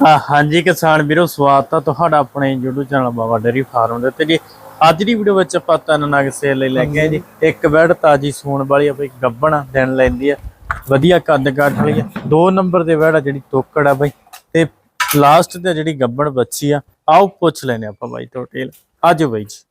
ਹਾਂਜੀ ਕਿਸਾਨ ਵੀਰੋ ਸਵਾਗਤ ਆ ਤੁਹਾਡਾ ਆਪਣੇ YouTube channel Baba dairy farm ਦੇ ਤੇ ਜੀ। ਅੱਜ ਦੀ ਵੀਡੀਓ ਵਿੱਚ ਆਪਾਂ ਤਿੰਨ ਨਗ ਸੇਲ ਲਈ ਲੈ ਕੇ ਆਏ ਜੀ। ਇੱਕ ਬੈੜ ਤਾਜੀ ਸੂਣ ਵਾਲੀ ਆ ਬਈ ਗੱਬਣ ਆ, ਦਿਨ ਲੈਂਦੀ ਆ। ਵਧੀਆ ਕੱਦ ਕਾਠ ਵਾਲੀ ਆ। ਦੋ ਨੰਬਰ ਦੇ ਬੈੜ ਆ ਜਿਹੜੀ ਤੋਕੜ ਆ ਬਈ। ਤੇ ਲਾਸਟ ਤੇ ਜਿਹੜੀ ਗੱਬਣ ਬੱਚੀ ਆ ਆਓ ਪੁੱਛ ਲੈਨੇ ਆਪਾਂ ਬਾਈ ਤੋਂ ਟੇਲ ਆਜੋ ਬਾਈ ਜੀ।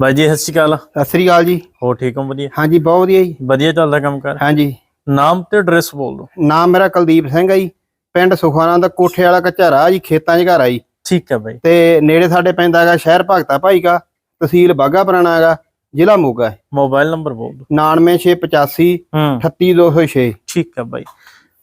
ਬਾਈ ਜੀ ਸਤਿ ਸ਼੍ਰੀ ਅਕਾਲ। ਸਤਿ ਸ੍ਰੀ ਅਕਾਲ ਜੀ। ਹੋ ਠੀਕ ਹੋ? ਵਧੀਆ। ਹਾਂਜੀ ਬਹੁਤ ਵਧੀਆ ਜੀ। ਵਧੀਆ ਚੱਲਦਾ ਕੰਮ ਕਰ? ਹਾਂਜੀ। ਨਾਮ ਤੇ ਐਡਰੈਸ ਬੋਲ ਦੋ ਨਾਮ ਮੇਰਾ ਕੁਲਦੀਪ ਸਿੰਘ ਹੈ ਜੀ। ਪਿੰਡ ਸੁਖਾਨਾ ਦਾ ਕੋਠੇ ਵਾਲਾ ਕਚਾਰਾ ਜੀ ਖੇਤਾਂ 'ਚ ਘਰ ਆ ਜੀ। ਠੀਕ ਹੈ ਬਾਈ। ਤੇ ਨੇੜੇ ਸਾਡੇ ਪੈਂਦਾ ਹੈਗਾ ਸ਼ਹਿਰ ਭਗਤਾ ਭਾਈ ਕਾ ਤਹਿਸੀਲ ਬਾਗਾ ਪੁਰਾਣਾ ਹੈਗਾ ਜ਼ਿਲ੍ਹਾ ਮੋਗਾ ਹੈ। ਮੋਬਾਈਲ ਨੰਬਰ ਬੋਲ ਦੋ 99685 ਹੂੰ। 38206 ਠੀਕ ਹੈ ਬਾਈ।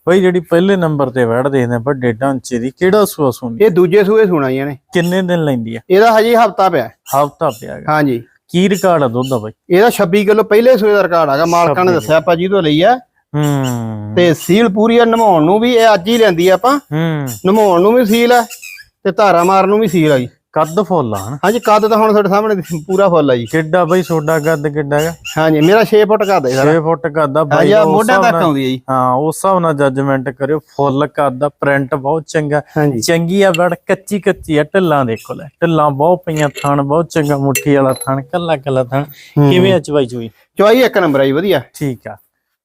ਬਾਈ ਜਿਹੜੀ ਪਹਿਲੇ ਨੰਬਰ ਤੇ ਵੜ ਦੇਖਦੇ ਆ ਵੱਡੇ ਢਾਂਚੇ ਦੀ ਕਿਹੜਾ ਸੂਆ ਸੁਣਦੀ ਇਹ ਦੂਜੇ ਸੂਏ ਸੁਣਾ ਜੀ ਨੇ ਕਿੰਨੇ ਦਿਨ ਲੈਂਦੀ ਆ? ਇਹਦਾ ਹਜੇ ਹਫਤਾ ਪਿਆ। ਹਫਤਾ ਪਿਆਗਾ ਹਾਂਜੀ। ਕੀ ਰਿਕਾਰਡ ਆ ਦੁੱਧ ਦਾ ਬਾਈ? ਇਹਦਾ 26 ਕਿਲੋ ਪਹਿਲੇ ਸੂਏ ਦਾ ਰਿਕਾਰਡ ਹੈਗਾ ਮਾਲਕਾਂ ਨੇ 26 ਦੱਸਿਆ ਆਪਾਂ ਜਿਹਦੋਂ ਲਈ ਆ। ਹੂੰ। ਤੇ ਸੀਲ ਪੂਰੀ ਆ ਨਮਾਉਣ ਨੂੰ ਵੀ ਇਹ ਅੱਜ ਹੀ ਲੈਂਦੀ ਆ ਆਪਾਂ। ਹੂੰ। ਨਮਾਉਣ ਨੂੰ ਵੀ ਸੀਲ ਆ ਤੇ ਧਾਰਾ ਮਾਰਨ ਨੂੰ ਵੀ ਸੀਲ ਆ ਜੀ। ਕੱਦ ਫੁੱਲ ਆ ਹਨਾ। ਹਾਂਜੀ ਕੱਦ ਤਾਂ ਹੁਣ ਤੁਹਾਡੇ ਸਾਹਮਣੇ ਪੂਰਾ ਫੁੱਲ ਆ ਜੀ। ਕਿੱਡਾ ਬਾਈ ਛੋਡਾ ਕੱਦ ਕਿੱਡਾ ਹੈਗਾ ਹਾਂਜੀ ਮੇਰਾ 6 ਫੁੱਟ ਕੱਦ ਹੈ ਸਾਰਾ। 6 ਫੁੱਟ ਕੱਦ ਆ ਬਾਈ ਆ ਹਿਸਾਬ ਤੱਕ ਆਉਂਦੀ ਹੈ ਜੀ। ਹਾਂ ਉਸ ਹਿਸਾਬ ਨਾਲ ਜੱਜਮੈਂਟ ਕਰਿਓ ਫੁੱਲ ਕੱਦ ਦਾ ਪ੍ਰਿੰਟ ਬਹੁਤ ਚੰਗਾ। ਚੰਗੀ ਆ ਵੜ ਕੱਚੀ ਕੱਚੀ ਆ ਢਿੱਲਾਂ ਦੇਖੋ ਲੈ ਢਿੱਲਾਂ ਬਹੁਤ ਪਈਆਂ ਥਣ ਬਹੁਤ ਚੰਗਾ ਮੁੱਠੀ ਵਾਲਾ ਥਣ ਕੱਲਾ ਕੱਲਾ ਥਣ। ਕਿਵੇਂ ਆ ਚਵਾਈ ਚੋਈ ਚੁਆਈ ਇੱਕ ਨੰਬਰ ਆ ਜੀ ਵਧੀਆ। ਠੀਕ ਆ।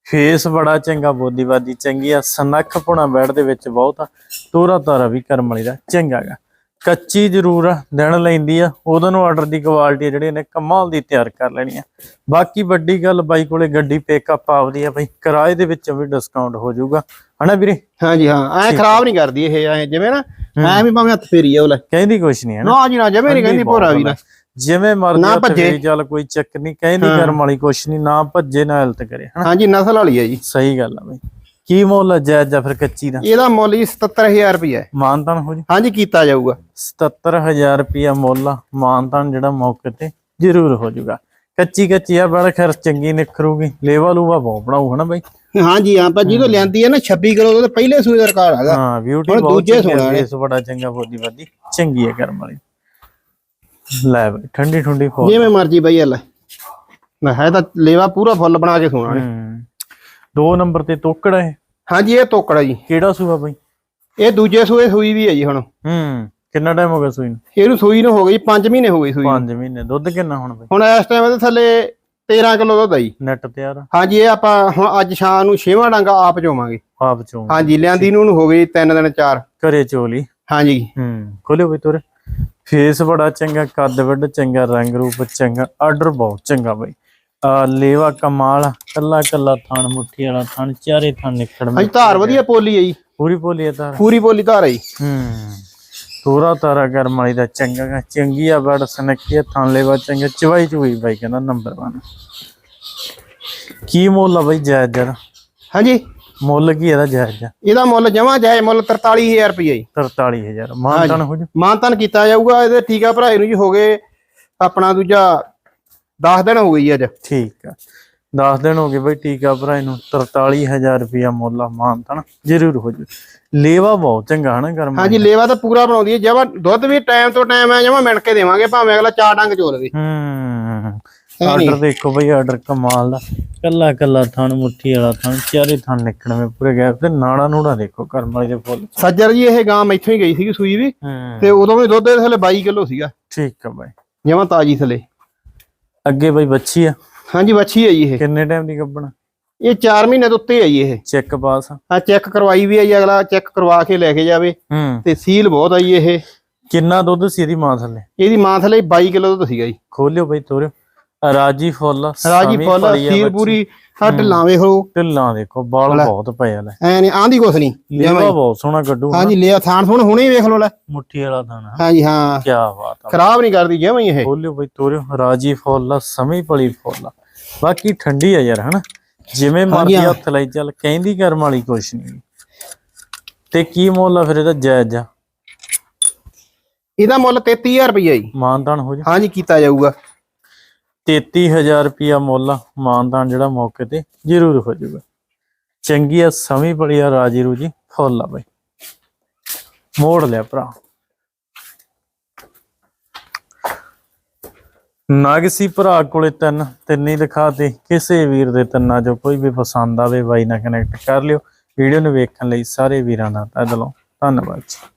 ਫੇਸ ਬੜਾ ਚੰਗਾ ਬੋਦੀਵਾਦੀ ਚੰਗੀ ਆ ਸਨੱਖ ਪੁਣਾ ਬੈਡ ਦੇ ਵਿੱਚ ਬਹੁਤ ਆ ਤੋਰਾ ਤਾਰਾ ਵੀ ਕਰਮ ਵਾਲੀ ਦਾ ਚੰਗਾ ਗਾ। ਕੱਚੀ ਜ਼ਰੂਰ ਆ ਦਿਨ ਲੈਂਦੀ ਆ ਉਹਦੋਂ ਨੂੰ ਆਰਡਰ ਦੀ ਕੁਆਲਿਟੀ ਜਿਹੜੇ ਨੇ ਕਮਾਲ ਦੀ ਤਿਆਰ ਕਰ ਲੈਣੀ ਆ। ਬਾਕੀ ਵੱਡੀ ਗੱਲ ਬਾਈ ਕੋਲੇ ਗੱਡੀ ਪਿਕਅਪ ਆਪਦੀ ਆ ਬਈ ਕਿਰਾਏ ਦੇ ਵਿੱਚ ਵੀ ਡਿਸਕਾਊਂਟ ਹੋ ਜਾਊਗਾ। ਹਨਾ ਵੀਰੇ? ਹਾਂਜੀ ਹਾਂ ਐ ਖਰਾਬ ਨਹੀਂ ਕਰਦੀ ਇਹ ਐ ਜਿਵੇਂ ਨਾ ਐ ਵੀ ਭਾਵੇਂ ਹੱਥ ਫੇਰੀ ਆ ਉਹ ਲੈ ਕਹਿੰਦੀ ਕੁਛ ਨਹੀਂ ਹੈ ਨਾ? ਨਾ ਜੀ ਨਾ ਜਮੇ ਨਹੀਂ ਕਹਿੰਦੀ ਭੋਰਾ ਵੀ ਨਾ। ਜਿਵੇਂ ਮਰਜ਼ੀ ਨਾ ਭੱਜੇ। ਚੱਲ ਕੋਈ ਚੱਕ ਨਹੀਂ ਕਹਿੰਦੀ ਕਰਮ ਵਾਲੀ ਕੁਛ ਨਹੀਂ ਨਾ ਭੱਜੇ ਨਾ ਹਲਤ ਕਰੇ ਹਾਂਜੀ ਨਸਲ ਵਾਲੀ ਆ ਜੀ। ਸਹੀ ਗੱਲ ਆ ਬਈ। ਕੀ ਮੁੱਲ ਆ ਜਾਇਜ਼ ਜਾਂ ਫਿਰ ਕੱਚੀ ਦਾ? ਇਹਦਾ ਮੁੱਲ ਜੀ 77000 ਰੁਪਏ ਮਾਨਤਾਨ ਹੋ ਜੀ? ਹਾਂਜੀ ਕੀਤਾ ਜਾਊਗਾ। 77000 ਰੁਪਿਆ ਮੁੱਲ ਆ ਮਾਨਤਾਨ ਜਿਹੜਾ ਮੌਕੇ ਤੇ ਜ਼ਰੂਰ ਹੋ ਜਾਊਗਾ। ਕੱਚੀ ਕੱਚੀ ਆ ਬੜਾ ਖੈਰ ਚੰਗੀ ਨਿਖਰੂਗੀ। ਲੇਵਾ ਲੂਵਾ ਬਹੁਤ ਬਣਾਊ ਹਨਾ ਬਾਈ? ਹਾਂਜੀ ਹਾਂ ਪਰ ਜਦੋਂ ਲੈਂਦੀ ਹੈ ਨਾ 26 ਕਿਲੋ ਉਹਦੇ ਪਹਿਲੇ ਸੂਏ ਦਾ ਰਿਕਾਰਡ ਹੈਗਾ। ਹਾਂ ਬਿਊਟੀ ਬਹੁਤ ਦੂਜੇ ਨੇ। ਇਸ ਬੜਾ ਚੰਗਾ ਬੋਦੀ ਬਾਦੀ ਚੰਗੀ ਹੈ ਕਰਮ ਵਾਲੀ। ਲੈ ਬਾਈ ਠੰਡੀ ਠੰਡੀ ਫੋਲ ਜਿਵੇਂ ਮਰਜ਼ੀ ਬਈ ਲੈ। ਨਾ ਹੈ ਤਾਂ ਲੇਵਾ ਪੂਰਾ ਫੁੱਲ ਬਣਾ ਕੇ ਸੋਣਾ ਨੇ ਹੂੰ। ਦੋ ਨੰਬਰ ਤੇ ਤੋਕੜਾ ਹੈ ਹਾਂਜੀ ਇਹ ਤੋਕੜਾ ਜੀ। ਕਿਹੜਾ ਸੂਆ ਬਾਈ? ਇਹ ਦੂਜੇ ਸੂਏ ਸੂਈ ਵੀ ਹੈ ਜੀ ਹੁਣ। ਹੂੰ ਕਿੰਨਾ ਟਾਈਮ ਹੋ ਗਿਆ ਸੂਈ ਨੂੰ? ਇਹਨੂੰ ਸੂਈ ਨੂੰ ਹੋ ਗਈ 5 ਮਹੀਨੇ ਹੋ ਗਏ ਸੂਈ ਨੂੰ। 5 ਮਹੀਨੇ ਦੁੱਧ ਕਿੰਨਾ ਹੁਣ ਬਾਈ? ਹੁਣ ਇਸ ਟਾਈਮ ਇਹਦੇ ਥੱਲੇ 13 ਕਿਲੋ ਦੁੱਧ ਆ ਜੀ। ਨੈਟ ਤਿਆਰ ਆ? ਹਾਂਜੀ ਇਹ ਆਪਾਂ ਹੁਣ ਅੱਜ ਸ਼ਾਮ ਨੂੰ ਛੇਵਾਂ ਡਾਂਗਾ ਆਪ ਚੋਵਾਂਗੇ। ਆਪ ਚੋਂ ਹਾਂਜੀ ਲਿਆਂਦੀ ਨੂੰ ਹੋ ਗਈ ਤਿੰਨ ਦਿਨ ਚਾਰ। ਘਰੇ ਚੋਲੀ। ਹਾਂਜੀ। ਹੂੰ ਖੋਲਿਓ ਬਈ ਤੋਰੇ। ਫੇਸ ਬੜਾ ਚੰਗਾ ਕੱਦ ਵੱਡ ਚੰਗਾ ਰੰਗ ਰੂਪ ਚੰਗਾ ਆਰਡਰ ਬਹੁਤ ਚੰਗਾ ਬਈ। ਆ ਲੇਵਾ ਕਮਾਲ ਆ, ਕੱਲਾ ਕੱਲਾ ਥਣ ਮੁੱਠੀ ਵਾਲਾ ਥਣ ਚਾਰੇ ਥਣ ਨਿਕੜ ਹਾਂਜੀ ਧਾਰ ਵਧੀਆ ਪੋਲੀ ਜੀ। ਪੂਰੀ ਪੋਲੀ ਆ ਤਾਰ ਪੂਰੀ ਪੋਲੀ ਧਾਰ ਜੀ। ਹੂੰ। ਤੋਰਾ ਤਾਰਾ ਗਰਮ ਵਾਲੀ ਦਾ ਚੰਗਾ ਚੰਗੀ ਆ ਬੜ ਸਨੱਕੀ ਥਣ ਲੇਵਾ ਚੰਗਾ ਚਵਾਈ ਚੁਈ ਬਾਈ ਕਹਿੰਦਾ ਨੰਬਰ 1 ਕੀ ਮੁੱਲ ਆ ਬਈ ਜਾਇਜ਼ ਜਰਾ ਹਾਂਜੀ। ਮੁੱਲ ਕੀ ਇਹਦਾ ਜਾਇਜ਼ ਆ ਇਹਦਾ ਮੁੱਲ ਜਮਾ ਜਾਏ ਮੁੱਲ 43000 ਰੁਪਏ ਜੀ। 43000 ਮਾਨਤਨ ਹੋ ਜਾ? ਮਾਨਤਨ ਕੀਤਾ ਜਾਊਗਾ ਇਹਦੇ ਟੀਕਾ ਭਰਾਏ ਨੂੰ ਜੀ ਹੋ ਗਏ ਆਪਣਾ ਦੂਜਾ 10 ਦਿਨ ਹੋ ਗਈ ਅੱਜ। ਠੀਕ ਆ। 10 ਦਿਨ ਹੋ ਗਏ ਬਈ ਟੀਕਾ ਭਰਾ ਇਹਨੂੰ 43000 ਰੁਪਿਆ ਮੁੱਲ ਮਾਨਤਨ ਜ਼ਰੂਰ ਹੋ ਜੂ। ਲੇਵਾ ਬਹੁਤ ਚੰਗਾ ਹਨਾ ਗਰਮ ਹਾਂਜੀ ਲੇਵਾ ਤਾਂ ਪੂਰਾ ਬਣਾਉਂਦੀ ਹੈ। ਜਮਾ ਦੁੱਧ ਵੀ ਟਾਈਮ ਤੋਂ ਟਾਈਮ ਹੈ ਜਮਾ ਮਿਣ ਕੇ ਦੇਵਾਂਗੇ ਭਾਵੇਂ ਅਗਲਾ ਚਾਰ ਡੰਗ ਚੋ ਲਵੇ ਹੂੰ। ਆਰਡਰ ਦੇਖੋ ਬਈ ਆਰਡਰ ਕਮਾਲ ਦਾ। ਕੱਲਾ ਕੱਲਾ ਥਣ ਮੁੱਠੀ ਵਾਲਾ ਥਣ ਚਾਰੇ ਥਣ ਨਿਕਣਵੇਂ ਪੂਰੇ ਗੈਪ ਤੇ ਨਾੜਾ ਨੂੜਾ ਦੇਖੋ ਕਰਮ ਵਾਲੀ ਦੇ ਫੁੱਲ। ਸੱਜਰ ਜੀ ਇਹ ਗਾਂ ਮੈਥੋਂ ਹੀ ਗਈ ਸੀਗੀ ਸੂਈ ਵੀ ਤੇ ਉਦੋਂ ਵੀ ਦੁੱਧ ਇਹਦੇ ਥੱਲੇ 22 ਕਿਲੋ ਸੀਗਾ। ਠੀਕ ਆ ਬਾਈ। ਜਮਾ ਤਾਜੀ ਥੱਲੇ। ਅੱਗੇ ਬਈ ਬੱਚੀ ਆ। ਹਾਂਜੀ ਹੈ ਜੀ ਇਹ। ਕਿੰਨੇ ਟਾਈਮ ਦੀ ਗੱਬਣਾ? ਇਹ 4 ਮਹੀਨੇ ਤੋਂ ਉੱਤੇ ਹੈ ਜੀ ਇਹ। ਚੈੱਕ ਪਾਸ ਆ ਚੈੱਕ ਕਰਵਾਈ ਵੀ ਹੈ ਜੀ ਅਗਲਾ ਚੈੱਕ ਕਰਵਾ ਕੇ ਲੈ ਕੇ ਜਾਵੇ। ਤੇ ਸੀਲ ਬਹੁਤ ਆ ਜੀ ਇਹ। ਕਿੰਨਾ ਦੁੱਧ ਸੀ ਇਹਦੀ ਮਾਂ ਥੱਲੇ? ਇਹਦੀ ਮਾਂ ਥੱਲੇ 22 ਕਿਲੋ ਦੁੱਧ ਸੀਗਾ ਜੀ। ਖੋਲਿਓ ਬਈ ਤੋਰਿਓ ਰਾਜੀ ਫੁੱਲ ਰਾਜੀ ਫੁੱਲ ਆ ਬੱਚੀ। ਪੂਰੀ ਹੱਟ ਲਾਵੇ ਹੋ। ਢਿੱਲਾਂ ਦੇਖੋ ਬਾਲ ਬਹੁਤ ਪਏ ਆ ਲੈ। ਐ ਨਹੀਂ ਆਂਦੀ ਕੁਛ ਨਹੀਂ ਲੇਵਾ ਬਹੁਤ ਸੋਹਣਾ ਕੱਢੂ ਹਾਂਜੀ ਲਿਆ ਥਾਣ ਥੁਣ ਹੁਣੇ ਹੀ ਵੇਖ ਲੋ ਲੈ। ਮੁੱਠੀ ਵਾਲਾ ਦਾਣਾ ਹਾਂਜੀ ਹਾਂ। ਕੀ ਬਾਤ ਆ। ਖਰਾਬ ਨਹੀਂ ਕਰਦੀ ਹੀ ਇਹ। ਖੋਲਿਓ ਬਈ ਤੋਰਿਓ ਰਾਜੀ ਫੁੱਲ ਆ ਸਮੀ ਭਲੀ ਫੁੱਲ। ਆ ਬਾਕੀ ਠੰਡੀ ਆ ਯਾਰ ਹਨਾ। ਜਿਵੇਂ ਮਰਜ਼ੀ ਹਾਂ। ਹੱਥ ਲਈ ਚੱਲ ਕਹਿੰਦੀ ਕਰਮ ਵਾਲੀ ਕੁਛ ਨਹੀਂ ਤੇ ਕੀ ਮੁੱਲ ਆ ਫਿਰ ਇਹਦਾ ਜਾਇਜ਼ ਆ? ਇਹਦਾ ਮੁੱਲ 33000 ਰੁਪਈਆ ਜੀ। ਮਾਨਦਾਨ ਹੋ ਜਾ। ਹਾਂਜੀ ਕੀਤਾ ਜਾਊਗਾ। 33000 ਰੁਪਿਆ ਮੁੱਲ ਮਾਨਦਾਨ ਜਿਹੜਾ ਮੌਕੇ ਤੇ ਜ਼ਰੂਰ ਹੋ ਜਾਊਗਾ। ਚੰਗੀ ਆ ਸਮੀ ਆ ਰਾਜੀ ਰੂਜੀ ਫੁੱਲ ਆ ਬਈ। ਮੋੜ ਲਿਆ ਭਰਾ। ਨਾਗਸੀ ਭਰਾ ਕੋਲੇ ਤਿੰਨ ਤਿੰਨ ਹੀ ਦਿਖਾਤੇ ਕਿਸੇ ਵੀਰ ਦੇ ਤਿੰਨਾਂ ਚੋਂ ਕੋਈ ਵੀ ਪਸੰਦ ਆਵੇ ਬਾਈ ਨਾਲ ਕਨੈਕਟ ਕਰ ਲਿਓ। ਵੀਡੀਓ ਨੂੰ ਵੇਖਣ ਲਈ ਸਾਰੇ ਵੀਰਾਂ ਦਾ ਤਹਿ ਦਿਲੋਂ ਧੰਨਵਾਦ ਜੀ।